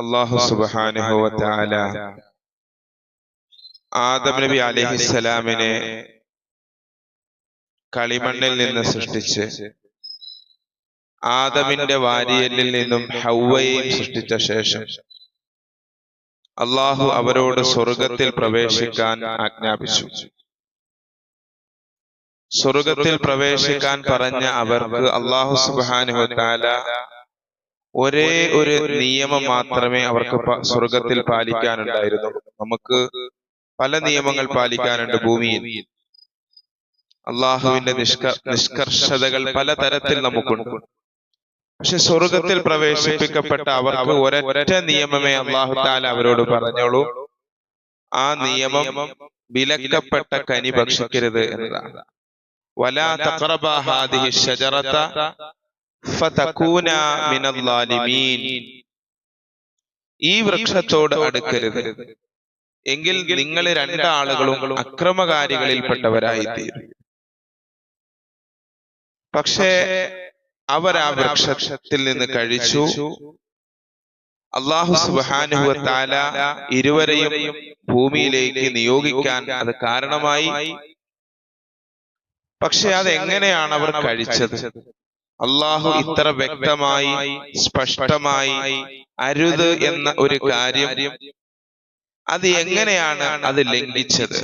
അള്ളാഹു തആല ആദം നബി അലൈഹിസ്സലാമിനെ കളിമണ്ണിൽ നിന്ന് സൃഷ്ടിച്ച് ആദമിന്റെ വാരിയലിൽ നിന്നും ഹൗവയെയും സൃഷ്ടിച്ച ശേഷം അള്ളാഹു അവരോട് സ്വർഗത്തിൽ പ്രവേശിക്കാൻ ആജ്ഞാപിച്ചു. സ്വർഗത്തിൽ പ്രവേശിക്കാൻ പറഞ്ഞ അവർക്ക് അള്ളാഹു തആല ഒരേ ഒരു നിയമം മാത്രമേ അവർക്ക് സ്വർഗത്തിൽ പാലിക്കാനുണ്ടായിരുന്നുള്ളൂ നമുക്ക് പല നിയമങ്ങൾ പാലിക്കാനുണ്ട് ഭൂമിയിൽ. അള്ളാഹുവിന്റെ നിഷ്ക നിഷ്കർഷതകൾ പലതരത്തിൽ നമുക്കുണ്ട്. പക്ഷെ സ്വർഗത്തിൽ പ്രവേശിപ്പിക്കപ്പെട്ട അവർക്ക് ഒരൊറ്റ നിയമമേ അള്ളാഹു താല അവരോട് പറഞ്ഞോളൂ ആ നിയമം വിലക്കപ്പെട്ട കനി ഭക്ഷിക്കരുത് എന്നതാണ്. വലാ തഖറബ ഹാദിഹി ഷജറത ഫതകൂന മിനൽ ഈ വൃക്ഷത്തോട് അടുക്കരുത്. എങ്കിൽ നിങ്ങൾ രണ്ടാളുകളും അക്രമകാരികളിൽപ്പെട്ടവരായി തീരും. പക്ഷേ അവർ ആ വൃക്ഷത്തിൽ നിന്ന് കഴിച്ചു. അള്ളാഹു സുബ്ഹാനഹു വ തആല ഇരുവരെയും ഭൂമിയിലേക്ക് നിയോഗിക്കാൻ അത് കാരണമായി. പക്ഷെ അത് എങ്ങനെയാണ് അവർ കഴിച്ചത്? അള്ളാഹു ഇത്ര വ്യക്തമായി സ്പഷ്ടമായി അരുത് എന്ന ഒരു കാര്യം അത് എങ്ങനെയാണ് അത് ലംഘിച്ചത്?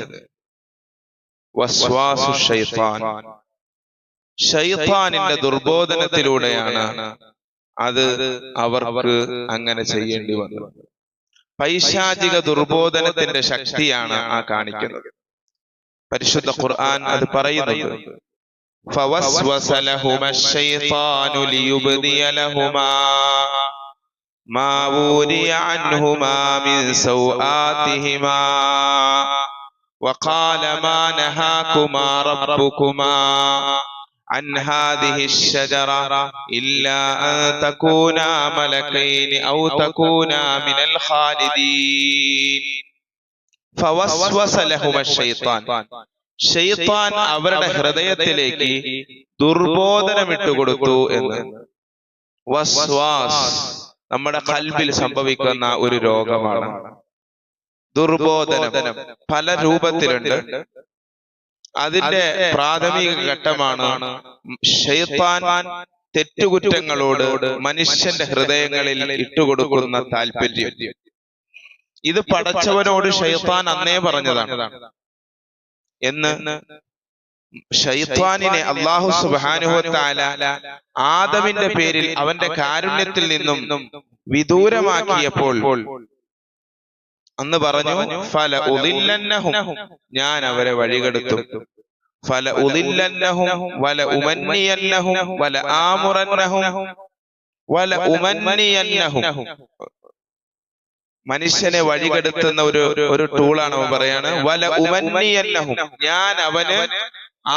ഷൈത്താനിന്റെ ദുർബോധനത്തിലൂടെയാണ് അത് അവർക്ക് അങ്ങനെ ചെയ്യേണ്ടി വന്നത്. പൈശാചിക ദുർബോധനത്തിന്റെ ശക്തിയാണ് ആ കാണിക്കുന്നത്. പരിശുദ്ധ ഖുർആൻ അത് പറയുന്നുണ്ട്. فوسوس لهما الشيطان ليبدي لهما ما وري عنهما من سوآتهما وقال ما نهاكما ربكما عن هذه الشجرة إلا أن تكونا ملكين أو تكونا من الخالدين. فوسوس لهما الشيطان. ഷെയ്ത്താൻ അവരുടെ ഹൃദയത്തിലേക്ക് ദുർബോധനം ഇട്ടുകൊടുത്തു എന്ന്. വസ്വാസ് നമ്മുടെ കൽബിൽ സംഭവിക്കുന്ന ഒരു രോഗമാണ്. ദുർബോധനം. പല രൂപത്തിലുണ്ട്. അതിന്റെ പ്രാഥമിക ഘട്ടമാണ് ഷെയ്ത്താൻ തെറ്റുകുറ്റങ്ങളോട് മനുഷ്യന്റെ ഹൃദയങ്ങളിൽ ഇട്ടുകൊടുക്കുന്ന താല്പര്യം. ഇത് പടച്ചവനോട് ഷെയ്ത്താൻ അന്നേ പറഞ്ഞതാണ്. എന്ന് ഷൈത്വാനിനെ അള്ളാഹു സുബാനുഹത്താല ആദമിന്റെ പേരിൽ അവന്റെ കാരുണ്യത്തിൽ നിന്നും വിദൂരമാക്കിയപ്പോൾ അന്ന് പറഞ്ഞു ഫല ഉദില്ലന്നഹും ഞാൻ അവരെ വഴികെടുത്തു. ഫല ഉദില്ലന്നഹും വല ഉമന്നിയന്നഹും വല ആമുറന്നഹും വല ഉമന്നിയന്നഹും മനുഷ്യനെ വഴികെടുത്തുന്ന ഒരു ഒരു ടൂളാണ് അവൻ പറയാണ്. വല ഉമന്നിയന്നഹും ഞാൻ അവന്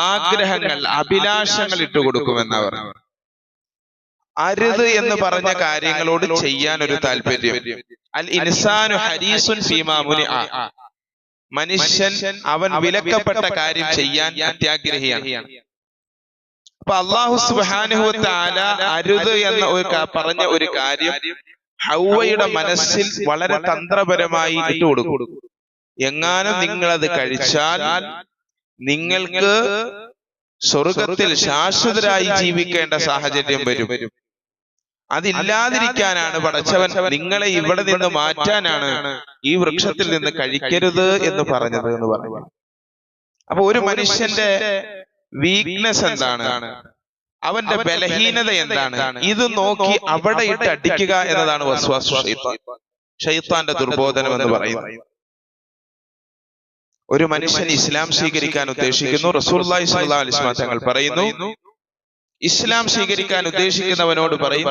ആഗ്രഹങ്ങൾ അഭിലാഷങ്ങൾ ഇട്ടുകൊടുക്കുമെന്ന് കൊടുക്കുമെന്നവർ അരുത് എന്ന് പറഞ്ഞ കാര്യങ്ങളോട് ചെയ്യാൻ ഒരു താല്പര്യം. അൽ ഇൻസാനു ഹരീസുൻ ഫീമാമുനി മനുഷ്യൻ അവൻ വിലക്കപ്പെട്ട കാര്യം ചെയ്യാൻ അത്യാഗ്രഹിയാണ്. അപ്പൊ അള്ളാഹു സുബാനുഹു താല അരുത് എന്ന ഒരു പറഞ്ഞ ഒരു കാര്യം ഹൗവയുടെ മനസ്സിൽ വളരെ തന്ത്രപരമായി ഇട്ടുകൊടുക്കും. എങ്ങാനും നിങ്ങൾ അത് കഴിച്ചാൽ നിങ്ങൾക്ക് സ്വർഗത്തിൽ ശാശ്വതരായി ജീവിക്കേണ്ട സാഹചര്യം വരും. അതില്ലാതിരിക്കാനാണ് പടച്ചവൻ നിങ്ങളെ ഇവിടെ നിന്ന് മാറ്റാനാണ് ഈ വൃക്ഷത്തിൽ നിന്ന് കഴിക്കരുത് എന്ന് പറഞ്ഞത് എന്ന് പറഞ്ഞു. അപ്പൊ ഒരു മനുഷ്യന്റെ വീക്ക്നെസ് എന്താണ്? അവന്റെ ബലഹീനത എന്താണ്? ഇത് നോക്കി അവിടെ ഇട്ട് അടിക്കുക എന്നതാണ് വസ്വാസ് ഷൈത്താൻ ഷൈത്താന്റെ ദുർബോധനം എന്ന് പറയുന്നത് ഒരു മനുഷ്യൻ ഇസ്ലാം സ്വീകരിക്കാൻ ഉദ്ദേശിക്കുന്നു. വസല്ലം തങ്ങൾ പറയുന്നു ഇസ്ലാം സ്വീകരിക്കാൻ ഉദ്ദേശിക്കുന്നവനോട് പറയും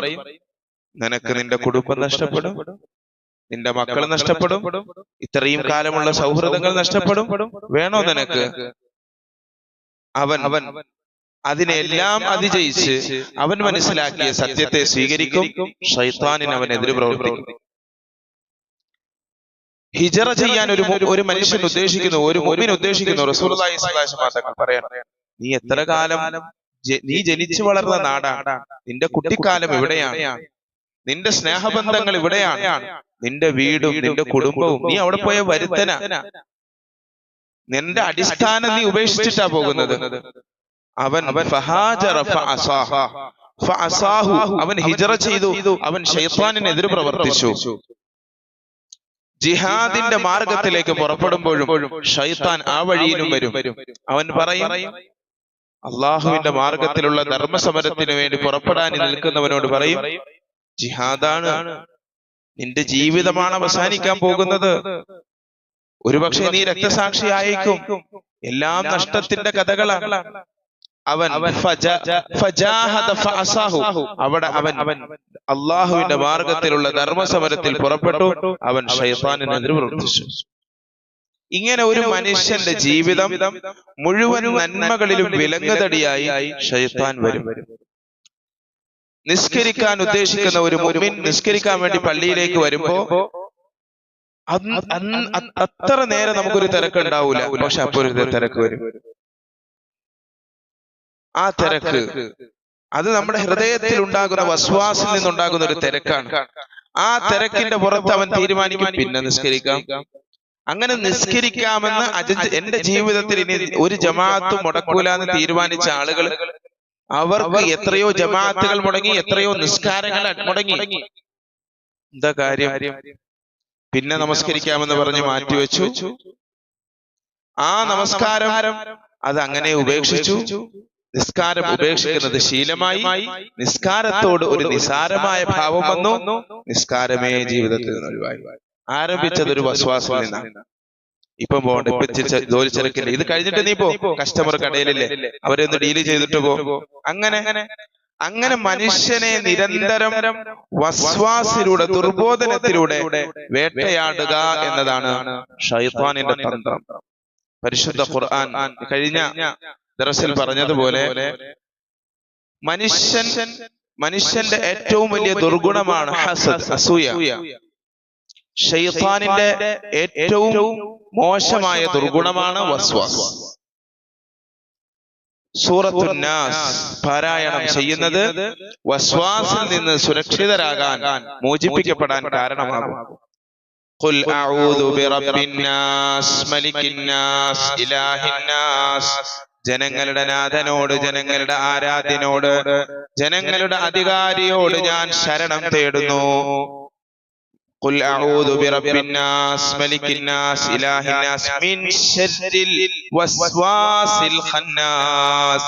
നിനക്ക് നിന്റെ കുടുംബം നഷ്ടപ്പെടും നിന്റെ മക്കൾ നഷ്ടപ്പെടും ഇത്രയും കാലമുള്ള സൗഹൃദങ്ങൾ നഷ്ടപ്പെടും വേണോ നിനക്ക്? അവൻ അവൻ അതിനെല്ലാം അതിജയിച്ച് അവൻ മനസ്സിലാക്കിയ സത്യത്തെ സ്വീകരിക്കും ഷൈത്താനിന് അവൻ എതിര് പ്രവർത്തിക്കും. ഹിജറ ചെയ്യാൻ ഒരു ഒരു മനുഷ്യൻ ഉദ്ദേശിക്കുന്നു ഒരു മുഅ്മിൻ ഉദ്ദേശിക്കുന്നു. തങ്ങൾ പറയണം നീ എത്ര കാലം നീ ജനിച്ചു വളർന്ന നാടാണ്. നിന്റെ കുട്ടിക്കാലം ഇവിടെയാണ്. നിന്റെ സ്നേഹബന്ധങ്ങൾ ഇവിടെയാണ്. നിന്റെ വീടും നിന്റെ കുടുംബവും നീ അവിടെ പോയ വരുത്തന. നിന്റെ അടിസ്ഥാനം നീ ഉപേക്ഷിച്ചിട്ടാ പോകുന്നത്. അവൻ. അവൻ ഹിജറ ചെയ്തു. അവൻ ഷെയ്ത്താനിനെതിരെ പ്രവർത്തിച്ചു. ജിഹാദിന്റെ മാർഗത്തിലേക്ക് പുറപ്പെടുമ്പോഴും ഷൈത്താൻ ആ വഴിയിലും വരും. അവൻ പറയും അള്ളാഹുവിന്റെ മാർഗത്തിലുള്ള ധർമ്മസമരത്തിന് വേണ്ടി പുറപ്പെടാൻ നിൽക്കുന്നവനോട് പറയും ജിഹാദാണ്. നിന്റെ ജീവിതമാണ് അവസാനിക്കാൻ പോകുന്നത്. ഒരുപക്ഷെ നീ രക്തസാക്ഷിയായേക്കും. എല്ലാം നഷ്ടത്തിന്റെ കഥകളാണ്. അവൻ. അവിടെ അവൻ അള്ളാഹുവിന്റെ മാർഗത്തിലുള്ള ധർമ്മസമരത്തിൽ പുറപ്പെട്ടു. അവൻ ഷൈത്താനിനെതിരെ പ്രവർത്തിച്ചു ഇങ്ങനെ ഒരു മനുഷ്യന്റെ ജീവിതം മുഴുവൻ നന്മകളിലും വിലങ്ങുതടിയായി ഷൈത്താൻ വരും. നിസ്കരിക്കാൻ ഉദ്ദേശിക്കുന്ന ഒരു മുഅ്മിൻ നിസ്കരിക്കാൻ വേണ്ടി പള്ളിയിലേക്ക് വരുമ്പോ അത്ര നേരം നമുക്കൊരു തിരക്ക് ഉണ്ടാവൂല പക്ഷെ അപ്പൊ ഒരു തിരക്ക് വരും. ആ തിരക്ക്. അത് നമ്മുടെ ഹൃദയത്തിൽ ഉണ്ടാകുന്ന വസ്വാസിൽ നിന്നുണ്ടാകുന്ന ഒരു തിരക്കാണ്. ആ തിരക്കിന്റെ പുറത്ത് അവൻ തീരുമാനിക്കും പിന്നെ നിസ്കരിക്കാം. അങ്ങനെ നിസ്കരിക്കാമെന്ന് അജ- എന്റെ ജീവിതത്തിൽ ഇനി ഒരു ജമാഅത്തും മുടക്കൂല എന്ന് തീരുമാനിച്ച ആളുകൾ അവർക്ക് എത്രയോ ജമാഅത്തുകൾ മുടങ്ങി എത്രയോ നിസ്കാരങ്ങൾ മുടങ്ങി. എന്താ കാര്യം? പിന്നെ നമസ്കരിക്കാമെന്ന് പറഞ്ഞ് മാറ്റിവെച്ചു. ആ നമസ്കാരം അത് അങ്ങനെ ഉപേക്ഷിച്ചു. നിസ്കാരം ഉപേക്ഷിക്കുന്നത് ശീലമായി നിസ്കാരത്തോട് ഒരു നിസാരമായ ഭാവം വന്നു നിസ്കാരമേ ജീവിതത്തിൽ നിന്ന് ഒഴിവായി. ആരംഭിച്ചത് ഒരു വസ്വാസം നിന്നാണ്. ഇപ്പം പോകണ്ട ഇപ്പൊ ജോലി ചെറുക്കില്ല ഇത് കഴിഞ്ഞിട്ട് നീ പോ കസ്റ്റമർ കടയിലില്ലേ? അവരെ ഒന്ന് ഡീൽ ചെയ്തിട്ട് പോ അങ്ങനെ അങ്ങനെ മനുഷ്യനെ നിരന്തരം വസ്വാസിലൂടെ ദുർബോധനത്തിലൂടെ വേട്ടയാടുക എന്നതാണ് ഷൈത്താനിന്റെ തന്ത്രം. പരിശുദ്ധ ഖുർആൻ കഴിഞ്ഞ ദറസിൽ പറഞ്ഞതുപോലെ മനുഷ്യൻ മനുഷ്യന്റെ ഏറ്റവും വലിയ ദുർഗുണമാണ് ഹസദ് അസൂയ ഷെയ്ത്താനിന്റെ ഏറ്റവും മോശമായ ദുർഗുണമാണ് വസ്വാസ് സൂറത്തുന്നാസ് പാരായണം ചെയ്യുന്നത് വസ്വാസിൽ നിന്ന് സുരക്ഷിതരാകാൻ മോചിപ്പിക്കപ്പെടാൻ കാരണമാകും قل أعوذ برب الناس ملك الناس إله الناس ജനങ്ങളുടെ നാഥനോട് ജനങ്ങളുടെ ആരാധ്യനോട് ജനങ്ങളുടെ അധികാരിയോട് ഞാൻ ശരണം തേടുന്നു قل أعوذ برب الناس ملك الناس إله الناس من شر الوسواس الخناس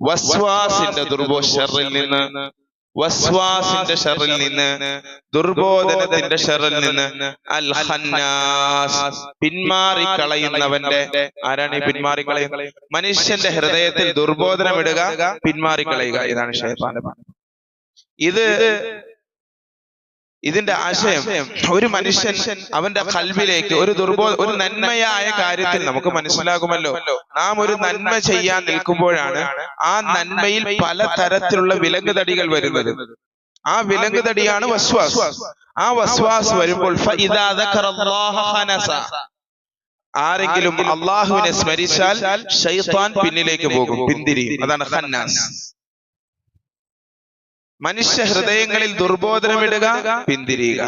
വസ്വാസിന്റെ ദുർബോ ഷറിൽ നിന്ന് വസ്വാസിന്റെ ഷറിൽ നിന്ന് ദുർബോധനത്തിന്റെ ഷറിൽ നിന്ന് അൽ ഖന്നാസ് പിന്മാറിക്കളയുന്നവന്റെ ആരാണ് ഈ പിന്മാറിക്കളയുന്നത്? മനുഷ്യന്റെ ഹൃദയത്തിൽ ദുർബോധനം ഇടുക പിന്മാറിക്കളയുക. ഇതാണ് ഷേത്താന്റെ പണി. ഇത് ഇതിന്റെ ആശയം ഒരു മനുഷ്യൻ അവന്റെ കൽവിലേക്ക് ഒരു ദുർബോ ഒരു നന്മയായ കാര്യത്തിൽ നമുക്ക് മനസ്സിലാകുമല്ലോ. നാം ഒരു നന്മ ചെയ്യാൻ നിൽക്കുമ്പോഴാണ് ആ നന്മയിൽ പല തരത്തിലുള്ള വിലങ്ങുതടികൾ വരുന്നത്. ആ വിലങ്ങുതടിയാണ് വസ്വാസ്. ആ വസ്വാസ് വരുമ്പോൾ. ആരെങ്കിലും അള്ളാഹുവിനെ സ്മരിച്ചാൽ ഷൈത്താൻ പിന്നിലേക്ക് പോകും പിന്തിരിയും. അതാണ് ഖന്നാസ്. മനുഷ്യ ഹൃദയങ്ങളിൽ ദുർബോധനമിടുക പിന്തിരിയുക.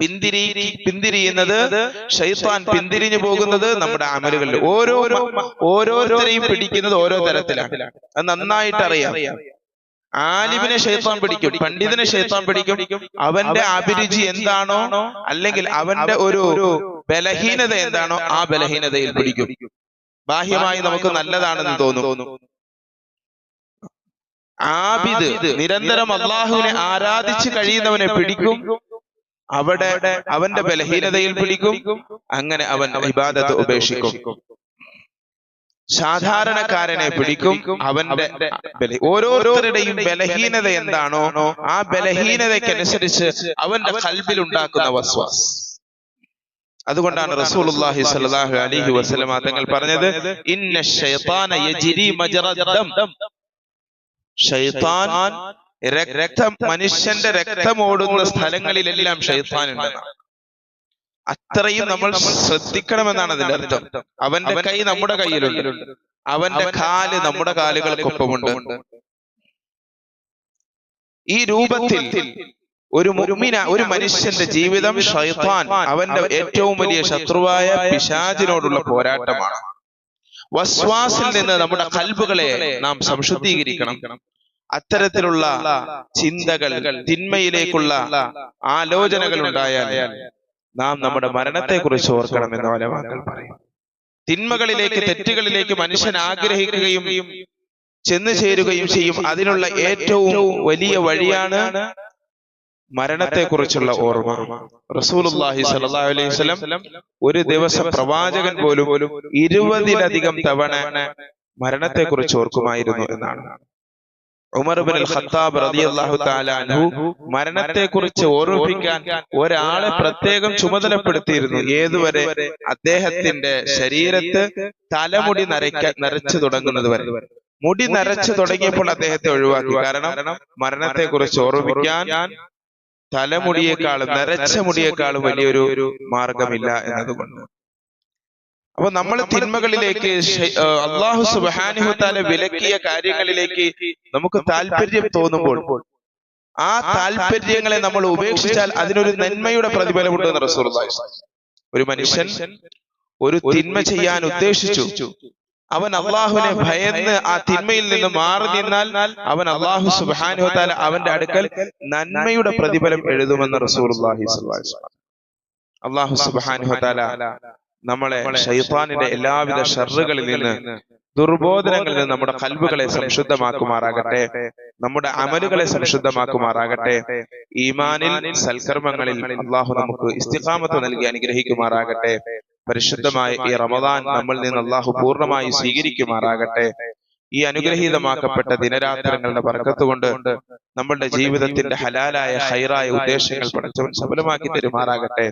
പിന്തിരി പിന്തിരിയുന്നത് ഷൈത്താൻ പിന്തിരിഞ്ഞു പോകുന്നത് നമ്മുടെ അമലുകളിൽ. ഓരോ ഓരോരുത്തരെയും പിടിക്കുന്നത് ഓരോ തരത്തിലാണ്. അത് നന്നായിട്ട് അറിയാം. ആലിമിനെ ക്ഷേത്രം പിടിക്കും പണ്ഡിതനെ ക്ഷേത്രം പിടിക്കും. അവന്റെ അഭിരുചി എന്താണോ അല്ലെങ്കിൽ അവന്റെ ഒരു ബലഹീനത എന്താണോ ആ ബലഹീനതയിൽ പിടിക്കും. ബാഹ്യമായി നമുക്ക് നല്ലതാണെന്ന് തോന്നും. ആബിദ് നിരന്തരം അള്ളാഹുവിനെ ആരാധിച്ചു കഴിയുന്നവനെ പിടിക്കും. അവിടെ അവന്റെ ബലഹീനതയിൽ പിടിക്കും. അങ്ങനെ അവൻ ഇബാദത്ത് ഉപേക്ഷിക്കും. സാധാരണക്കാരനെ പിടിക്കും. അവന്റെ ഓരോരുത്തരുടെയും ബലഹീനത എന്താണോ ആ ബലഹീനതയ്ക്കനുസരിച്ച് അവന്റെ കൽബിൽ ഉണ്ടാക്കുന്ന വസ്വാസ്. അതുകൊണ്ടാണ് റസൂലുള്ളാഹി സ്വല്ലല്ലാഹു അലൈഹി വസല്ലം തങ്ങൾ പറഞ്ഞത് ഇന്ന യജ്രി ഷൈത്താൻ രക്തം മനുഷ്യന്റെ രക്തമോടുന്ന സ്ഥലങ്ങളിലെല്ലാം ഷൈത്താൻ ഉണ്ടെന്നാണ് അത്രയും നമ്മൾ ശ്രദ്ധിക്കണമെന്നാണ് അതിന്റെ അർത്ഥം. അവന്റെ കൈ നമ്മുടെ കയ്യിലുണ്ട്. അവന്റെ കാൽ നമ്മുടെ കാലുകൾക്കൊപ്പമുണ്ട്. ഈ രൂപത്തിൽ ഒരു മുഅ്മിന ഒരു മനുഷ്യന്റെ ജീവിതം ഷൈത്താൻ അവന്റെ ഏറ്റവും വലിയ ശത്രുവായ പിശാചിനോടുള്ള പോരാട്ടമാണ്. വസ്വാസിൽ നിന്ന് നമ്മുടെ കൽബുകളെ നാം സംശുദ്ധീകരിക്കണം. അത്തരത്തിലുള്ള ചിന്തകൾ തിന്മയിലേക്കുള്ള ആലോചനകൾ ഉണ്ടായാൽ നാം നമ്മുടെ മരണത്തെ കുറിച്ച് ഓർക്കണമെന്ന് വലവാക്കൾ പറയും. തിന്മകളിലേക്ക് തെറ്റുകളിലേക്ക് മനുഷ്യൻ ആഗ്രഹിക്കുകയും ചെന്നു ചേരുകയും ചെയ്യും. അതിനുള്ള ഏറ്റവും വലിയ വഴിയാണ് മരണത്തെക്കുറിച്ചുള്ള ഓർമ്മ. റസൂലുള്ളാഹി സ്വല്ലല്ലാഹു അലൈഹി വസല്ലം ഒരു ദിവസം പ്രവാചകൻ പോലും ഇരുപതിലധികം തവണ മരണത്തെക്കുറിച്ച് ഓർക്കുമായിരുന്നു എന്നാണ്. ഉമർ ബിൻ ഖത്താബ് റളിയല്ലാഹു തആല അൻഹു മരണത്തെക്കുറിച്ച് ഓർമ്മിപ്പിക്കാൻ ഒരാളെ പ്രത്യേകം ചുമതലപ്പെടുത്തിയിരുന്നു. ഏതുവരെ? അദ്ദേഹത്തിന്റെ ശരീരത്ത് തലമുടി നരയ്ക്ക നരച്ചു തുടങ്ങുന്നത് വരെ. മുടി നരച്ചു തുടങ്ങിയപ്പോൾ അദ്ദേഹത്തെ ഒഴിവാക്കി. കാരണം മരണത്തെക്കുറിച്ച് ഓർമ്മിപ്പിക്കാൻ തലമുടിയേക്കാളും നരച്ച മുടിയേക്കാളും വലിയൊരു മാർഗമില്ല എന്നതുകൊണ്ട്. അപ്പൊ നമ്മൾ തിന്മകളിലേക്ക് അള്ളാഹു സുബാനിഹുത്താല വിലക്കിയ കാര്യങ്ങളിലേക്ക് നമുക്ക് താല്പര്യം തോന്നുമ്പോൾ ആ താല്പര്യങ്ങളെ നമ്മൾ ഉപേക്ഷിച്ചാൽ അതിനൊരു നന്മയുടെ പ്രതിഫലമുണ്ടെന്ന് റസൂർ ഒരു മനുഷ്യൻ ഒരു തിന്മ ചെയ്യാൻ ഉദ്ദേശിച്ചു. അവൻ അള്ളാഹുവിനെ ഭയന്ന് ആ തിന്മയിൽ നിന്ന് മാറി നിന്നാൽ അവൻ അള്ളാഹു സുബാനുഹത്താല അവന്റെ അടുക്കൽ നന്മയുടെ പ്രതിഫലം എഴുതുമെന്ന് റസൂർ അള്ളാഹു സുബാനുഹത്താല നമ്മളെ ഷൈത്താനിന്റെ എല്ലാവിധ ഷറുകളിൽ നിന്ന് ദുർബോധനങ്ങളിൽ നിന്ന് നമ്മുടെ കൽബുകളെ സംശുദ്ധമാക്കുമാറാകട്ടെ. നമ്മുടെ അമലുകളെ സംശുദ്ധമാക്കുമാറാകട്ടെ. ഈമാനിൽ സൽക്കർമ്മങ്ങളിൽ അള്ളാഹു നമുക്ക് ഇസ്തിഖാമത്ത് നൽകി അനുഗ്രഹിക്കുമാറാകട്ടെ. പരിശുദ്ധമായ ഈ റമദാൻ നമ്മൾ നിന്ന് അള്ളാഹു പൂർണമായി സ്വീകരിക്കുമാറാകട്ടെ. ഈ അനുഗ്രഹീതമാക്കപ്പെട്ട ദിനരാത്രങ്ങളുടെ പറക്കത്ത് കൊണ്ട് നമ്മളുടെ ജീവിതത്തിന്റെ ഹലാലായ ഹൈറായ ഉദ്ദേശങ്ങൾ പഠിച്ചവൻ സഫലമാക്കി തരുമാറാകട്ടെ.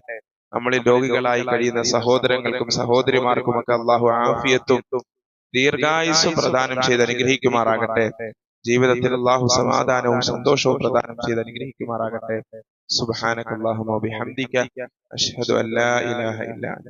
നമ്മളിൽ രോഗികളായി കഴിയുന്ന സഹോദരങ്ങൾക്കും സഹോദരിമാർക്കും ഒക്കെ അള്ളാഹു ആഫിയത്തും ദീർഘായുസ്സും പ്രദാനം ചെയ്ത് അനുഗ്രഹിക്കുമാറാകട്ടെ. ജീവിതത്തിൽ അള്ളാഹു സമാധാനവും സന്തോഷവും പ്രദാനം ചെയ്ത് അനുഗ്രഹിക്കുമാറാകട്ടെ വബിഹംദിക. അഷ്ഹദു അല്ലാ ഇലാഹ ഇല്ലാ അൻത.